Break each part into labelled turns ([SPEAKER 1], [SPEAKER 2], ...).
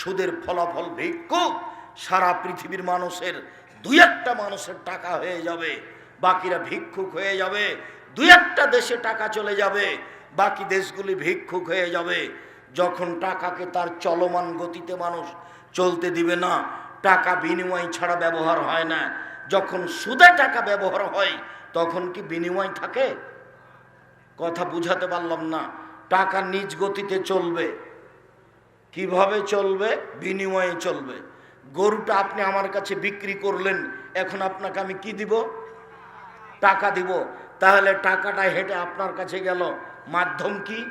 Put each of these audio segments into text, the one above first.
[SPEAKER 1] সুদের ফলাফল ভিক্ষুক, সারা পৃথিবীর মানুষের দুই একটা মানুষের টাকা হয়ে যাবে, বাকিরা ভিক্ষুক হয়ে যাবে দুই একটা দেশে টাকা চলে যাবে, বাকি দেশগুলি ভিক্ষুক হয়ে যাবে। যখন টাকাকে তার চলমান গতিতে মানুষ চলতে দিবে না, টাকা বিনিময় ছাড়া ব্যবহার হয় না। যখন সুদে টাকা ব্যবহার হয়, তখন কি বিনিময় থাকে? কথা বুঝাতে পারলাম না। টাকা নিজ গতিতে চলবে। কীভাবে চলবে? বিনিময়ে চলবে। গরুটা আপনি আমার কাছে বিক্রি করলেন, এখন আপনাকে আমি কি দিব? টাকা দিব। তাহলে টাকাটা হেঁটে আপনার কাছে গেল। মাধ্যম কি?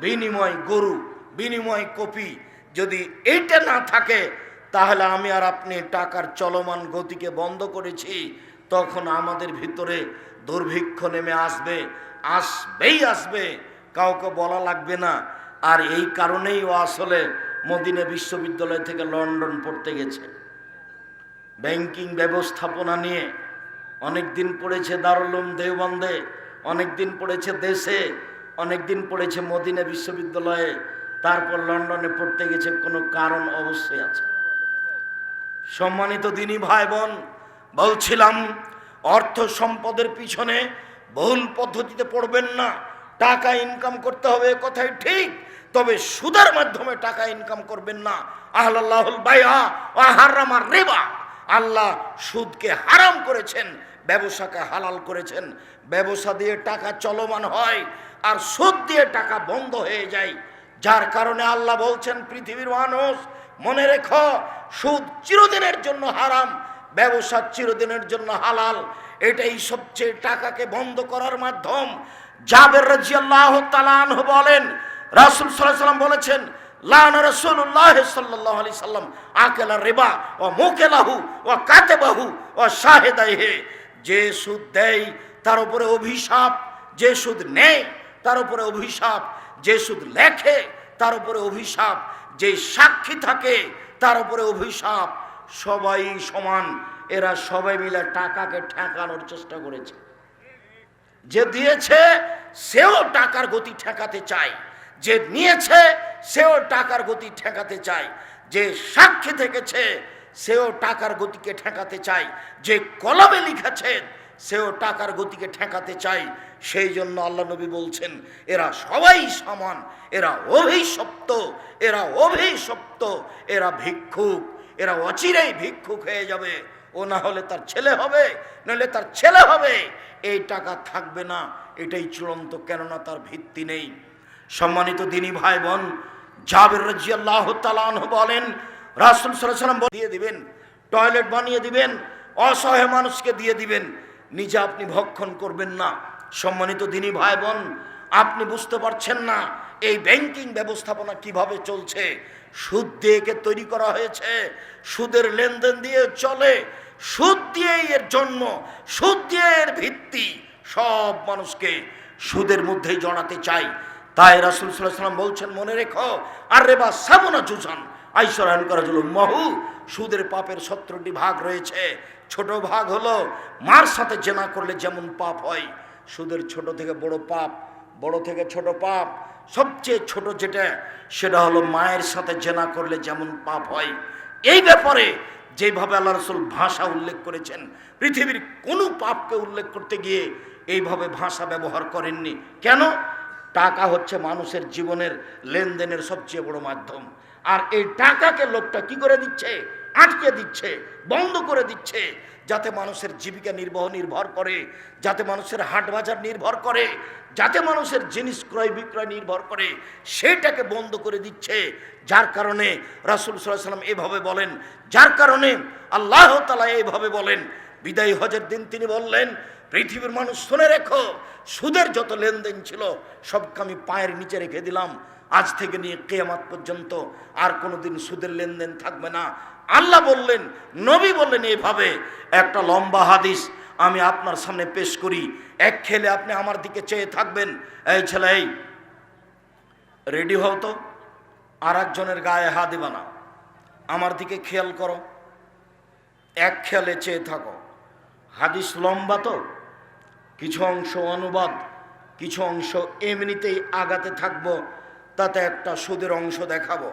[SPEAKER 1] বিনিময় গরু, বিনিময় কপি। যদি এইটা না থাকে, তাহলে আমি আর আপনি টাকার চলমান গতিকে বন্ধ করেছি। তখন আমাদের ভিতরে দুর্ভিক্ষ নেমে আসবে। আসবেই আসবে। কাউকে বলা লাগবে না। আর এই কারণেই ও আসলে মদিনা বিশ্ববিদ্যালয় থেকে লন্ডন পড়তে গেছে। ব্যাংকিং ব্যবস্থাপনা নিয়ে অনেক দিন পড়েছে দারুলুম দেওবন্দে, অনেক দিন পড়েছে দেশে, অনেক দিন পড়েছে মদিনা বিশ্ববিদ্যালয়ে, তারপর লন্ডনে পড়তে গেছে কোনো কারণ অবশ্যই আছে। সম্মানিত দিনী ভাই বোন বলছিলাম, অর্থ সম্পদের পিছনে ভুল পদ্ধতিতে পড়বেন না। টাকা ইনকাম করতে হবে কথাই ঠিক। তবে সুদের মাধ্যমে টাকা ইনকাম করবেন না। রেবা। আল্লাহ সুদকে হারাম করেছেন, ব্যবসাকে হালাল করেছেন। ব্যবসা দিয়ে টাকা চলমান হয় আর সুদ দিয়ে টাকা বন্ধ হয়ে যায়। যার কারণে আল্লাহ বলছেন, পৃথিবীর মানুষ, মনে রেখো, সুদ চিরদিনের জন্য হারাম, ব্যবসা চিরদিনের জন্য হালাল। এটাই সবচেয়ে টাকাকে বন্ধ করার মাধ্যম। জাবের রাজিয়াল্লাহ তালান বলেন, রাসুল সাল্লাম বলেছেন আকেলা রেবা শাহেদাইহে। যে সুদ দেয়, তার অভিশাপ। যে সুদ তার অভিশাপ। যে সুদ লেখে, তার অভিশাপ। যে সাক্ষী থাকে, তার উপরে অভিশাপ। সবাই সমান। এরা সবাই মিলে টাকাকে ঠেকানোর চেষ্টা করেছে। যে দিয়েছে, সেও টাকার গতি ঠেকাতে চায়। যে নিয়েছে, সেও টাকার গতি ঠেকাতে চায়। যে সাক্ষী থেকেছে, সেও টাকার গতিকে ঠেকাতে চায়। যে কলমে লিখেছেন সেও টাকার গতিকে ঠেকাতে চাই সেই জন্য আল্লাহ নবী বলছেন, এরা সবাই সমান, এরা অভিশপ্ত এরা অভিশপ্ত, এরা ভিক্ষুক, এরা অচিরেই ভিক্ষুক হয়ে যাবে। ও না হলে তার ছেলে হবে নাহলে তার ছেলে হবে। এই টাকা থাকবে না, এটাই চূড়ান্ত, কেননা তার ভিত্তি নেই। সম্মানিত দিনী ভাই বোন জাবের রাজিয়াল্লাহ তালান বলেন, রাসুল সাল্লাম দিয়ে দিবেন, টয়লেট বানিয়ে দিবেন, অসহায় মানুষকে দিয়ে দিবেন। নিজে আপনি ভক্ষণ করবেন না। সম্মানিত দিনী ভাই বোন আপনি বুঝতে পারছেন না, এই ব্যাংকিং ব্যবস্থাপনা কীভাবে চলছে? সুদ দিয়ে একে তৈরি করা হয়েছে। সুদের লেনদেন দিয়ে চলে। সুদ দিয়ে এর জন্ম, সুদ দিয়ে এর ভিত্তি। সব মানুষকে সুদের মধ্যেই জড়াতে চাই। তাই রাসুল সাল্লাম বলছেন, মনে রেখো আর রে বা সাবনা জুজান আইসরায়ন করা জল মহু। সুদের পাপের সত্তরটি ভাগ রয়েছে। ছোট ভাগ হলো মার সাথে জেনা করলে যেমন পাপ হয়, সুদের ছোট থেকে বড় পাপ, বড় থেকে ছোট পাপ সবচেয়ে ছোট যেটা, সেটা হলো মায়ের সাথে জেনা করলে যেমন পাপ হয়। এই ব্যাপারে যেভাবে আল্লাহ রসুল ভাষা উল্লেখ করেছেন, পৃথিবীর কোনো পাপকে উল্লেখ করতে গিয়ে এইভাবে ভাষা ব্যবহার করেননি। কেন? টাকা হচ্ছে মানুষের জীবনের লেনদেনের সবচেয়ে বড় মাধ্যম। আর এই টাকাকে লোকটা কি করে দিচ্ছে? আটকে দিচ্ছে, বন্ধ করে দিচ্ছে। যাতে মানুষের জীবিকা নির্বাহ নির্ভর করে, যাতে মানুষের হাট বাজার নির্ভর করে, যাতে মানুষের জিনিস ক্রয় বিক্রয় নির্ভর করে, সেটাকে বন্ধ করে দিচ্ছে। যার কারণে রাসুল সাল্লাম এভাবে বলেন, যার কারণে আল্লাহ তালা এইভাবে বলেন, বিদায় হজের দিন তিনি বললেন, পৃথিবীর মানুষ শুনে রেখো, সুদের যত লেনদেন ছিল, সবকে আমি পায়ের নিচে রেখে দিলাম। আজ থেকে নিয়ে কেয়ামাত পর্যন্ত আর কোনোদিন সুদের লেনদেন থাকবে না। আল্লাহ বললেন, নবী বললেন এইভাবে একটা লম্বা হাদিস আমি আপনার সামনে পেশ করি। এক খেলে আপনি আমার দিকে চেয়ে থাকবেন। এই ছেলে, এই, রেডি হও তো আর একজনের গায়ে হাত দিবা না। আমার দিকে খেয়াল করো। এক খেয়ালে চেয়ে থাকো। হাদিস লম্বা তো, কিছু অংশ অনুবাদ, কিছু অংশ এমনিতেই আগাতে থাকব, তাতে একটা সুদের অংশ দেখাবো।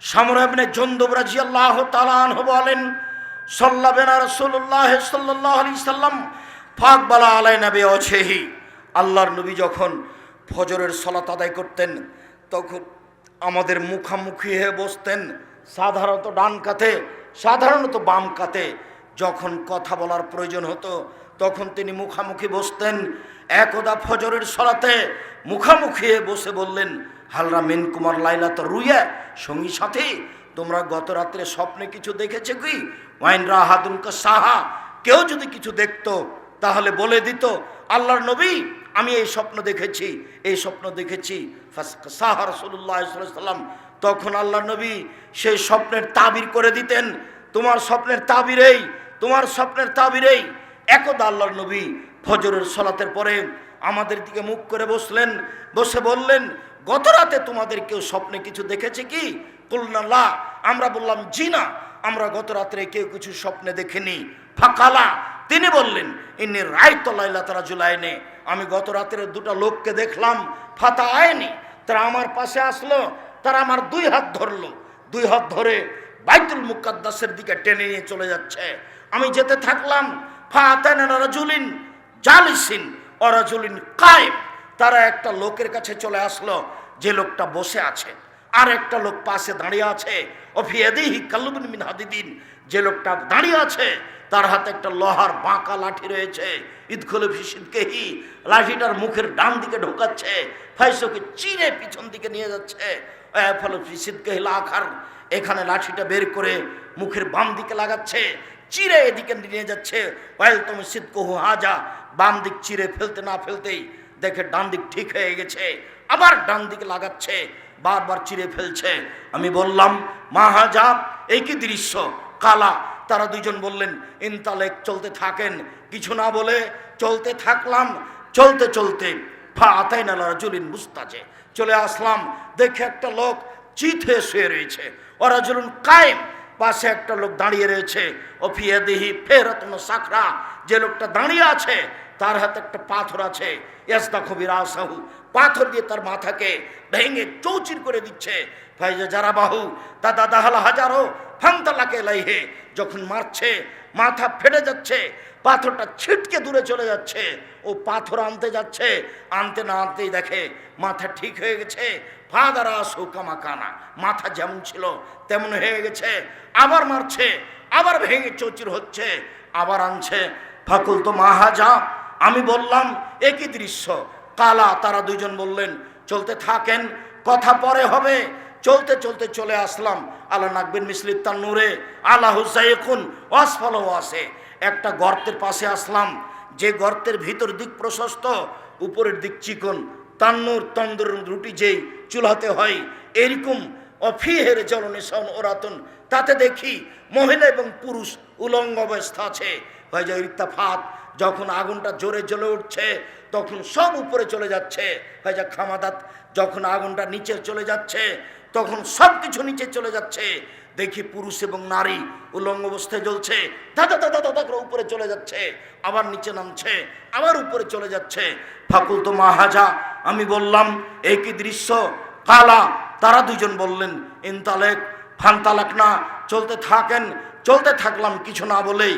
[SPEAKER 1] সামরাবনে জন্দব রাজিয়াল্লাহ তালান বলেন, সাল্লাবেনা রসুল্লাহ সাল্লাহ আলি সাল্লাম ফাকবালা আলাই নবী অছেহি আল্লাহর নবী যখন ফজরের সলাত আদায় করতেন, তখন আমাদের মুখামুখি হয়ে বসতেন, সাধারণত ডান কাতে সাধারণত বাম কাতে যখন কথা বলার প্রয়োজন হতো, তখন তিনি মুখামুখি বসতেন। একদা ফজরের সলাতে মুখামুখি হয়ে বসে বললেন হালরা মেন কুমার লাইলা তো রুইয়া, সঙ্গী সাথী, তোমরা গত রাত্রে স্বপ্নে কিছু দেখেছে কি? ওয়াইন রাহাদুলকা সাহা, কেউ যদি কিছু দেখতো, তাহলে বলে দিত, আল্লাহর নবী, আমি এই স্বপ্ন দেখেছি, এই স্বপ্ন দেখেছি। সাহা রসুল্লাহ সাল্লাম তখন আল্লাহ নবী সেই স্বপ্নের তাবির করে দিতেন, তোমার স্বপ্নের তাবিরেই তোমার স্বপ্নের তাবিরেই একদা আল্লাহর নবী ফজরের সলাতের পরে আমাদের দিকে মুখ করে বসলেন, বসে বললেন গত রাতে তোমাদের কেউ স্বপ্নে কিছু দেখেছে কি? কুলনাল্লাহ আমরা বললাম জি না আমরা গত রাত্রে কেউ কিছু স্বপ্নে দেখিনি। ফাঁকালা, তিনি বললেন ইনি রায় তলাইলা তারা জুলাইনে আমি গত রাতের দুটো লোককে দেখলাম, ফাতা আয়নি তারা আমার পাশে আসলো, তারা আমার দুই হাত ধরলো, দুই হাত ধরে বাইতুল মুকাদ্দাসের দিকে টেনে নিয়ে চলে যাচ্ছে। আমি যেতে থাকলাম, ফাতান রাজুলিন, জালিসিন অরাজুলিন কায়েম। তারা একটা লোকের কাছে চলে আসলো, যে লোকটা বসে আছে। আর একটা লোক পাশে দাঁড়িয়ে আছে। অফিয়াদিহি কাল্লুবিন মিন হাদিদিন। যে লোকটা দাঁড়িয়ে আছে, তার হাতে একটা লোহার বাঁকা লাঠি রয়েছে। ঈদখলে ফিসিদকেহি লাঠিটার মুখের ডান দিকে ঢোকাচ্ছে, ফাইসকে চিরে পিছন দিকে নিয়ে যাচ্ছে। ফলে লাখার এখানে লাঠিটা বের করে মুখের বাম দিকে লাগাচ্ছে, চিরে এদিকে নিয়ে যাচ্ছে। ওয়াইল তুমি সিদ্ধকহু হাজা, বাম দিক চিরে ফেলতে না ফেলতেই দেখে ডান দিক ঠিক হয়ে গেছে, আবার ডান দিকে লাগাচ্ছে, বারবার চিরে ফেলছে। আমি বললাম মাহাজা এই কি দৃশ্য? কালা। তারা দুইজন বললেন, ইনতালেক, চলতে থাকেন। কিছু না বলে, চলতে থাকলাম, চলতে চলতে। ফা আতাই নালা জুলিন মুস্তাজে। চলে আসলাম, দেখে একটা লোক চিত হয়ে শুয়ে রয়েছে। ওরা জুলুন কায়েম, পাশে একটা লোক দাঁড়িয়ে রয়েছে। অফিয়া দেহি ফেরতন সাখরা, যে লোকটা দাঁড়িয়ে আছে তার হাতে একটা পাথর আছে পাথর দিয়ে তার মাথাকে ভেঙে চৌচির করে দিচ্ছে। যারা বাহু দাদা দাহালা হাজারো ফান্তালাকে লাইহে। যখন মারছে, মাথা ফেটে যাচ্ছে, পাথরটা ছিটকে দূরে চলে যাচ্ছে, ও পাথর আনতে যাচ্ছে। আনতে না আনতেই দেখে, মাথা ঠিক হয়ে গেছে। ফাদারা সৌকামা কানা মাথা যেমন ছিল তেমন হয়ে গেছে। আবার মারছে, আবার ভেঙে চৌচির হচ্ছে, আবার আনছে। ফাকুল তো মাহাজা আমি বললাম, একই দৃশ্য। কালা, তারা দুজন বললেন, চলতে থাকেন, কথা পরে হবে। চলতে চলতে চলে আসলাম, আল্লাহ নাকবিন মিসলির তার নূরে, আল্লাহ হুসাইকুন অসফল আসে একটা গর্তের পাশে আসলাম, যে গর্তের ভিতর দিক প্রশস্ত, উপরের দিক চিকন। তান্নুর তন্দুর রুটি যেই চুলাতে হয়, এরকম অফিহের জলনিশন ওরাতন তাতে দেখি মহিলা এবং পুরুষ উলঙ্গ অবস্থা আছে। ভাইজা ইত্তাফাত যখন আগুনটা জোরে জ্বলে উঠছে, তখন সব উপরে চলে যাচ্ছে। ভাইজা খামাদাত, যখন আগুনটা নিচে চলে যাচ্ছে, তখন সব কিছু নিচে চলে যাচ্ছে। দেখি পুরুষ এবং নারী উলঙ্গ অবস্থায় জ্বলছে। দাদা দাদা দাদা করে উপরে চলে যাচ্ছে, আবার নিচে নামছে, আবার উপরে চলে যাচ্ছে। ফাকুল তো মাহাজা, আমি বললাম, একই দৃশ্য। কালা, তারা দুজন বললেন, ইনতালেক ফানতালাক না চলতে থাকেন, চলতে থাকলাম কিছু না বলেই।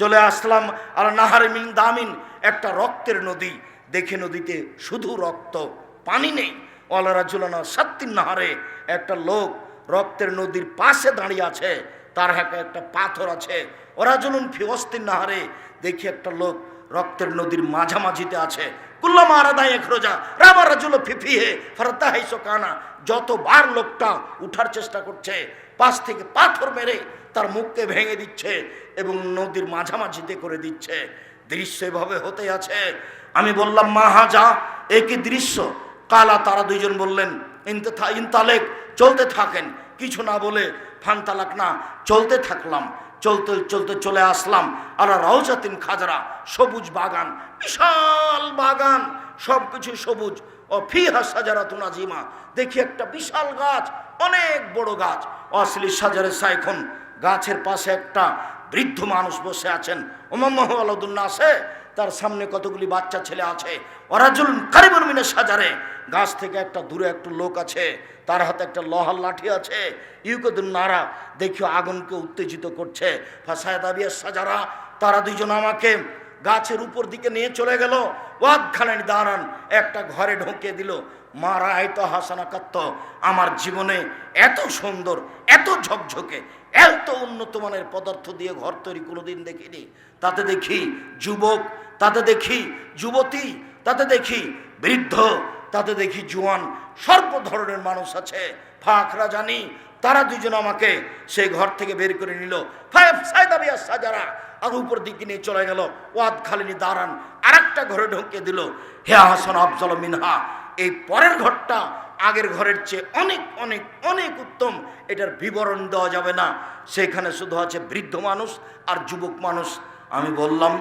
[SPEAKER 1] চলে আসলাম আর নাহারে মিন দামিন, একটা রক্তের নদী। দেখে নদীতে শুধু রক্ত, পানি নেই। অলারা ঝুলানো সাত্তিন নাহারে, একটা লোক রক্তের নদীর পাশে দাঁড়িয়ে আছে, তার হাতে একটা পাথর আছে। ওরা জুলুন ফিওস্তিন নাহারে, দেখি একটা লোক রক্তের নদীর মাঝামাঝিতে আছে। কুল্লাম আরাদায় এক রোজা রাবা রাজুল ফিফিহে ফরতা হাইসো কানা। যতবার লোকটা উঠার চেষ্টা করছে, পাশ থেকে পাথর মেরে তার মুখকে ভেঙে দিচ্ছে এবং নদীর মাঝামাঝিতে করে দিচ্ছে। দৃশ্য এভাবে হতে আছে। আমি বললাম মাহাজা একই দৃশ্য? কালা তারা দুইজন বললেন, ইনতে ইনতালেক, চলতে থাকেন। কিছু না বলে ফানতালাক না, চলতে থাকলাম। চলতে চলতে চলে আসলাম। আর রাউজাতিন খাজরা, সবুজ বাগান, বিশাল বাগান সব কিছু সবুজ। ও ফিহা সাজারা তুনাজিমা দেখি একটা বিশাল গাছ, অনেক বড় গাছ। অশ্লীল সাজারে সাইখন গাছের পাশে একটা বৃদ্ধ মানুষ বসে আছেন। ওমাম্মাহ আছে তার সামনে কতগুলি বাচ্চা ছেলে আছে। ওরাজুল কারিবন মিনে সাজারে গাছ থেকে একটা দূরে একটা লোক আছে, তার হাতে একটা লোহার লাঠি আছে। ইউকদুন নারা দেখিও আগুনকে উত্তেজিত করছে। ফাসায়দাবিয়া সাজারা তারা দুইজন আমাকে গাছের উপর দিকে নিয়ে চলে গেল। ওয়াদ খালেন দাঁড়ান একটা ঘরে ঢুকিয়ে দিল। মারা আয়তো হাসানা কাত্ত আমার জীবনে এত সুন্দর, এত ঝকঝকে এত উন্নত মানের পদার্থ দিয়ে ঘর তৈরি কোনোদিন দেখিনি। তাতে দেখি যুবক, তাতে দেখি যুবতী, তাতে দেখি বৃদ্ধ, তাতে দেখি জুয়ান। সর্ব ধরনের মানুষ আছে। ফাঁকরা জানি তারা দুজন আমাকে সেই ঘর থেকে বের করে নিল। সাজারা। আর উপর দিকে নিয়ে চলে গেল। ওয়াদ খালিনি দাঁড়ান। আর ঘরে ঢুকিয়ে দিল। হে হাসান আফজল মিনহা, এই পরের ঘরটা আগের ঘরের চেয়ে অনেক অনেক অনেক উত্তম। এটার বিবরণ দেওয়া যাবে না। সেখানে শুধু আছে বৃদ্ধ মানুষ আর যুবক মানুষ। আমি বললাম,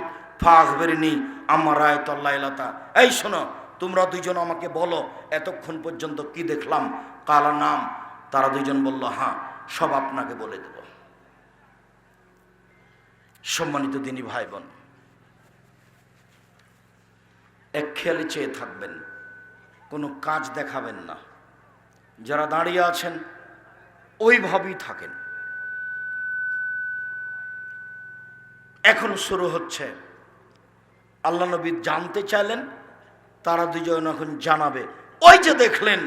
[SPEAKER 1] ফাঁক বেরিনি, আমার রায় তল্লাইলাতা এই শোনো, তোমরা দুজন আমাকে বলো, এতক্ষণ পর্যন্ত কি দেখলাম? কালা নাম। তারা দুইজন বলল হ্যাঁ সব আপনাকে বলে দেব। সম্মানিত দিনী ভাই বোন, এক খেয়ালে চেয়ে থাকবেন। কোনো কাজ দেখাবেন না। যারা দাঁড়িয়ে আছেন, ওইভাবেই থাকেন। এখন শুরু হচ্ছে। আল্লাহ নবী জানতে চাইলেন, তারা দুজন এখন জানাবে। ওই যে দেখলেন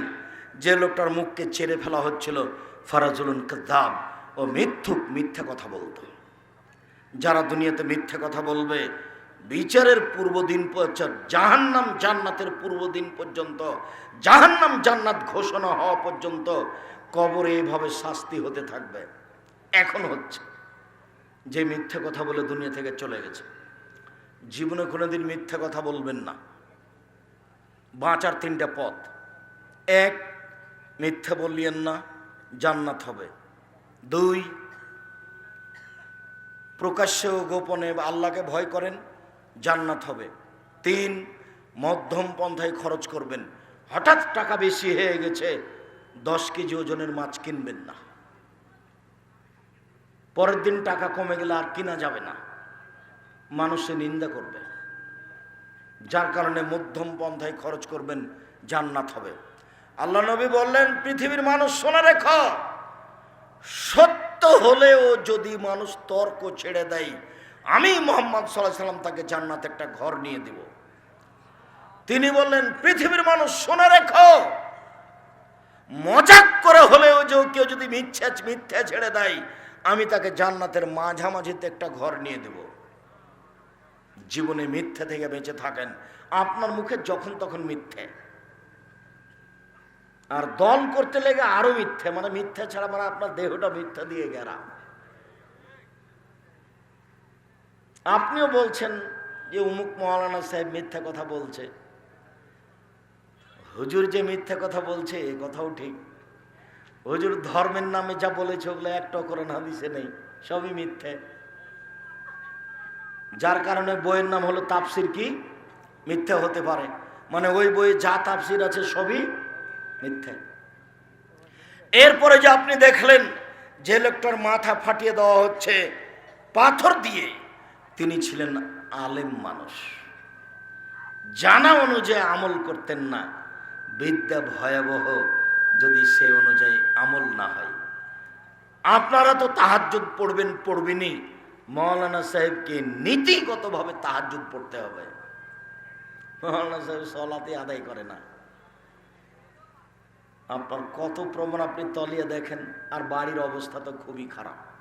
[SPEAKER 1] যে লোকটার মুখকে চেড়ে ফেলা হচ্ছিল, ফারাজুলুন কাদ্দাব ও মিথ্যুক মিথ্যা কথা বলতো। যারা দুনিয়াতে মিথ্যা কথা বলবে বিচারের পূর্ব দিন জাহান্নাম জান্নাতের পূর্ব দিন পর্যন্ত, জাহান্নাম জান্নাত ঘোষণা হওয়া পর্যন্ত কবরে এভাবে শাস্তি হতে থাকবে। এখন হচ্ছে। যে মিথ্যা কথা বলে দুনিয়া থেকে চলে গেছে। জীবনে কোনোদিন মিথ্যা কথা বলবেন না। বাঁচার তিনটা পথ। এক, মিথ্যা বললেন না, জান্নাত হবে। দুই, প্রকাশ্যে ও গোপনে আল্লাহকে ভয় করেন। জান্নাত হবে। তিন, মধ্যম পন্থায় খরচ করবেন। হঠাৎ টাকা বেশি হয়ে গেছে, দশ কেজি ওজনের মাছ কিনবেন না। পরের দিন টাকা কমে গেলে আর কিনা যাবে না। মানুষে নিন্দা করবে। যার কারণে মধ্যম পন্থায় খরচ করবেন, জান্নাত হবে। আল্লাহ নবী বললেন, পৃথিবীর মানুষ শোনা রেখ, সত্য হলেও যদি মানুষ তর্ক ছেড়ে দেয় আমি মোহাম্মদ সাল্লাহ সাল্লাম তাকে জান্নাত একটা ঘর নিয়ে দিব। তিনি বললেন, পৃথিবীর মানুষ শোনা রেখো। মজাক করে হলেও যে কেউ যদি মিথ্যা মিথ্যা ছেড়ে দেয়, আমি তাকে জান্নাতের মাঝামাঝিতে একটা ঘর নিয়ে দেব। জীবনে মিথ্যে থেকে বেঁচে থাকেন। আপনার মুখে যখন তখন মিথ্যে। আর দল করতে লেগে আরও মিথ্যে মানে মিথ্যা ছাড়া মানে আপনার দেহটা মিথ্যা দিয়ে গেরা আপনিও বলছেন যে উমুক মৌলানা সাহেব মিথ্যা কথা বলছে। হুজুর যে মিথ্যা কথা বলছে, এ কথাও ঠিক। হুজুর ধর্মের নামে যা বলেছে, ওগুলো একটা কোরআন হাদিসে নেই, সবই মিথ্যে। যার কারণে বইয়ের নাম হলো তাপসির কি? মিথ্যে হতে পারে। মানে ওই বইয়ে যা তাপসির আছে, সবই মিথ্যে। এরপরে যে আপনি দেখলেন যে লোকটার মাথা ফাটিয়ে দেওয়া হচ্ছে পাথর দিয়ে। তিনি ছিলেন আলেম মানুষ। জানা অনুযায়ী আমল করতেন না। বিদ্যা ভয়াবহ যদি সে অনুযায়ী আমল না হয়। আপনারা তো তাহাজ্জুদ পড়বেন, পড়বেনই। মৌলানা সাহেবকে নীতিগতভাবে তাহাজ্জুদ পড়তে হবে। মৌলানা সাহেব সলাতে আদায় করে না। আপনার কত প্রমাণ আপনি তলিয়ে দেখেন, আর বাড়ির অবস্থা তো খুবই খারাপ।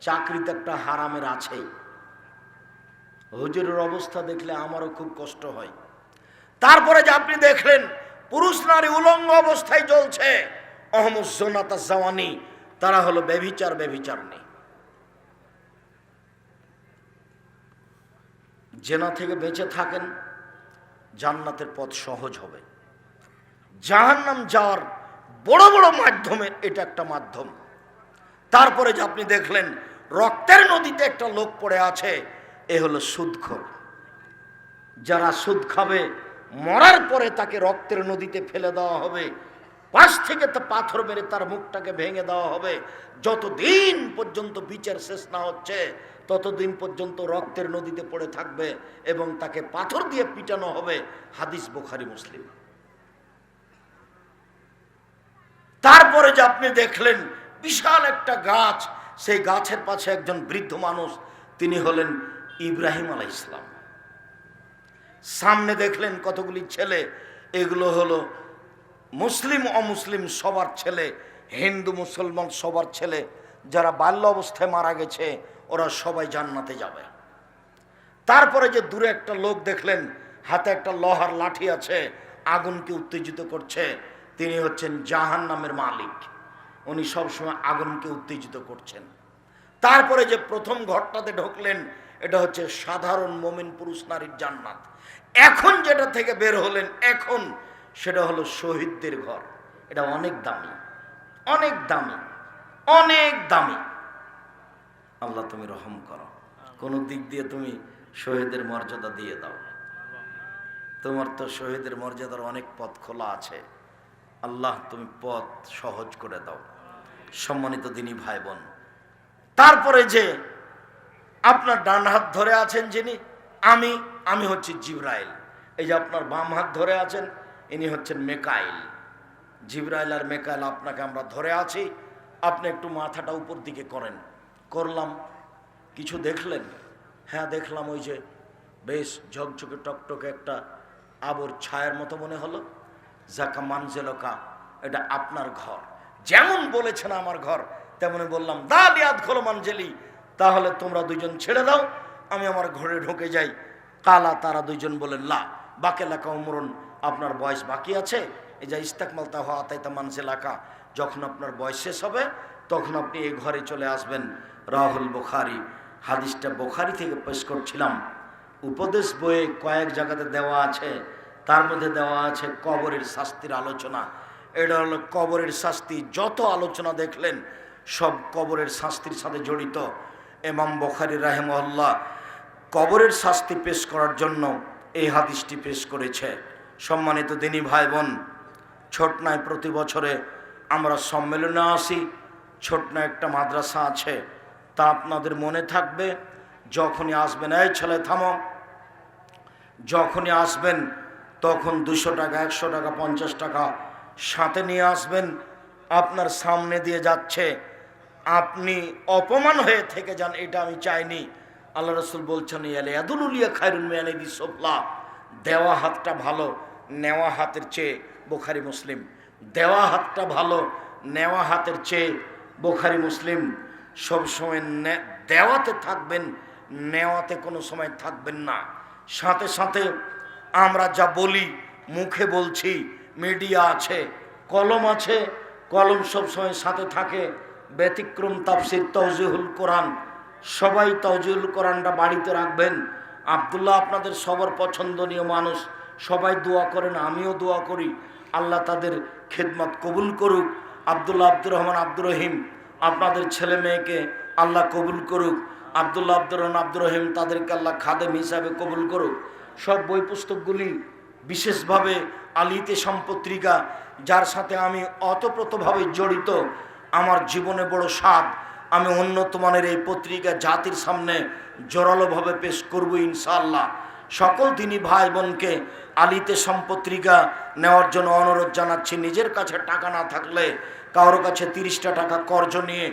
[SPEAKER 1] চাকরিতে একটা হারামের আছেই। হুজুরের অবস্থা দেখলে আমারও খুব কষ্ট হয়। তারপরে যে আপনি দেখলেন, পুরুষ নারী উলঙ্গ অবস্থায় চলছে অহমুজনাতা জাওয়ানি তারা হলো বেভিচার বেভিচার নেই জেনা থেকে বেঁচে থাকেন, জান্নাতের পথ সহজ হবে। জাহান্নাম যাওয়ার বড় বড় মাধ্যমে এটা একটা মাধ্যম। তারপরে যে আপনি দেখলেন রক্তের নদীতে একটা লোক পড়ে আছে, এ হলো সুদখোর। যারা সুদ খাবে, মরার পরে তাকে রক্তের নদীতে ফেলে দেওয়া হবে। পাশ থেকে তা পাথর মেরে তার মুখটাকে ভেঙে দেওয়া হবে। যতদিন পর্যন্ত বিচার শেষ না হচ্ছে, ততদিন পর্যন্ত রক্তের নদীতে পড়ে থাকবে এবং তাকে পাথর দিয়ে পিটানো হবে হাদিস বোখারি, মুসলিম। তারপরে যে আপনি দেখলেন বিশাল একটা গাছ। সেই গাছের পাশে একজন বৃদ্ধ মানুষ, তিনি হলেন ইব্রাহিম আলাই ইসলাম সামনে দেখলেন কতগুলি ছেলে, এগুলো হলো মুসলিম, অমুসলিম সবার ছেলে, হিন্দু, মুসলমান সবার ছেলে। যারা বাল্য অবস্থায় মারা গেছে, ওরা সবাই জান্নাতে যাবে। তারপরে যে দূরে একটা লোক দেখলেন, হাতে একটা লোহার লাঠি আছে, আগুনকে উত্তেজিত করছে, তিনি হচ্ছেন জাহান নামের মালিক। উনি সবসময় আগুনকে উত্তেজিত করছেন। তারপরে যে প্রথম ঘরটাতে ঢুকলেন, এটা হচ্ছে সাধারণ মোমিন পুরুষ নারীর জান্নাত। এখন যেটা থেকে বের হলেন, এখন সেটা হলো শহীদদের ঘর। এটা অনেক দামি অনেক দামি অনেক দামি। আল্লাহ তুমি রহম করো। কোন দিক দিয়ে তুমি শহীদের মর্যাদা দিয়ে দাও। তোমার তো শহীদের মর্যাদার অনেক পথ খোলা আছে। আল্লাহ, তুমি পথ সহজ করে দাও। সম্মানিত দিনী ভাই বোন তারপরে যে আপনার ডান হাত ধরে আছেন যিনি, আমি আমি হচ্ছি জিব্রাইল। এই যে আপনার বাম হাত ধরে আছেন, ইনি হচ্ছেন মেকাইল। জিব্রাইল আর মেকাইল আপনাকে আমরা ধরে আছি। আপনি একটু মাথাটা উপর দিকে করেন। করলাম। কিছু দেখলেন? হ্যাঁ দেখলাম ওই যে বেশ ঝকঝকে টকটকে একটা আবর ছায়ার মতো মনে হলো। জাকা মানজেলকা এটা আপনার ঘর। যেমন বলেছেন আমার ঘর, তেমনি বললাম, দা লিয়াদ খোলো মানজেলি, তাহলে তোমরা দুইজন ছেড়ে দাও, আমি আমার ঘরে ঢুকে যাই। কালা তারা দুইজন বলেন লা, বাকে লাকা উমরন, আপনার বয়স বাকি আছে, এই যে ইস্তাকমাল তাহ আতাইতা মানজেলাকা যখন আপনার বয়স শেষ হবে, তখন আপনি এই ঘরে চলে আসবেন। রাহুল বোখারি, হাদিসটা বোখারি থেকে পেশ করছিলাম। উপদেশ বইয়ে কয়েক জায়গাতে দেওয়া আছে তার মধ্যে দেওয়া আছে কবরের শাস্তির আলোচনা। এটা হলো কবরের শাস্তি। যত আলোচনা দেখলেন, সব কবরের শাস্তির সাথে জড়িত। এমাম বখারি রাহেমহল্লা কবরের শাস্তি পেশ করার জন্য এই হাদিসটি পেশ করেছে। সম্মানিত দিনী ভাই বোন ছোটনায় প্রতি বছরে আমরা সম্মেলনে আসি। ছোটনা একটা মাদ্রাসা আছে। তা আপনাদের মনে থাকবে, যখনই আসবেন, এই ছেলে থামো। যখনই আসবেন তখন দুশো টাকা, একশো টাকা, পঞ্চাশ টাকা সাথে নিয়ে আসবেন। আপনার সামনে দিয়ে যাচ্ছে, আপনি অপমান হয়ে থেকে যান, এটা আমি চাইনি। আল্লাহ রসুল বলছেন, ইয়ালে আদুলুলিয়া খায়রুল মিয়ানি বিসফলা দেওয়া হাতটা ভালো, নেওয়া হাতের চেয়ে বোখারি মুসলিম। দেওয়া হাতটা ভালো, নেওয়া হাতের চেয়ে বোখারি মুসলিম। সবসময় দেওয়াতে থাকবেন, নেওয়াতে কোনো সময় থাকবেন না। সাথে সাথে আমরা যা বলি, মুখে বলছি মিডিয়া আছে, কলম আছে, কলম সবসময় সাথে থাকে, ব্যতিক্রম তাফসির তৌজিহুল কোরআন। সবাই তৌজিহুল কোরআনটা বাড়িতে রাখবেন। আবদুল্লাহ আপনাদের সবার পছন্দনীয় মানুষ, সবাই দোয়া করেন, আমিও দোয়া করি। আল্লাহ তাদের খেদমত কবুল করুক। আবদুল্লাহ আব্দুর রহমান আব্দুর রহিম, আপনাদের ছেলে মেয়েকে আল্লাহ কবুল করুক। আবদুল্লাহ আব্দুর রহমান আব্দুর রহিম, তাদেরকে আল্লাহ খাদেম হিসাবে কবুল করুক। সব বই পুস্তকগুলি বিশেষভাবে আলিতে সম্পত্রিকা, যার সাথে আমি অতপ্রতভাবে জড়িত, আমার জীবনে বড় স্বাদ। আমি উন্নত মানের এই পত্রিকা জাতির সামনে জোরালোভাবে পেশ করব ইনশাআল্লাহ। সকল দিনই ভাই বোনকে আলিতে সম্পত্রিকা নেওয়ার জন্য অনুরোধ জানাচ্ছি, নিজের কাছে টাকা না থাকলে কারোর কাছে তিরিশটা টাকা কর্জ নিয়ে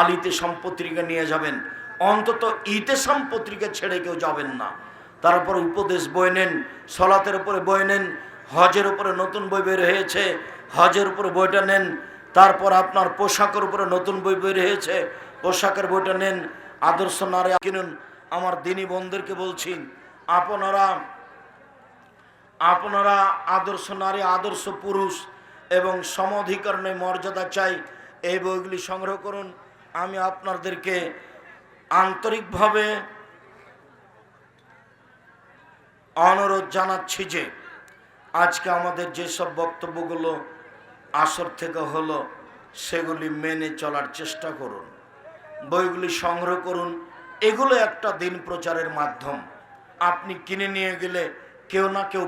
[SPEAKER 1] আলিতে সম্পত্রিকা নিয়ে যাবেন। অন্তত ইতে সম্পত্রিকা ছেড়ে কেউ যাবেন না। তারপর উপদেশ বই নেন, সলাতের উপরে বই নেন, হজের উপরে নতুন বই বের হয়েছে, হজের উপরে বইটা নেন, তারপর আপনার পোশাকের উপরে নতুন বই বের হয়েছে, পোশাকের বইটা নেন, আদর্শ নারে কিনুন আমার দিনী বন্ধুদেরকে বলছি, আপনারা আপনারা আদর্শ নারী, আদর্শ পুরুষ এবং সমধিকরণে মর্যাদা চাই, এই বইগুলি সংগ্রহ করুন। আমি আপনাদেরকে আন্তরিকভাবে অনুরোধ জানাচ্ছি যে আজকে আমাদের যেসব বক্তব্যগুলো আসর থেকে হলো, সেগুলি মেনে চলার চেষ্টা করুন। বইগুলি সংগ্রহ করুন। এগুলো একটা দিন প্রচারের মাধ্যম। আপনি কিনে নিয়ে গেলে কেউ না কেউ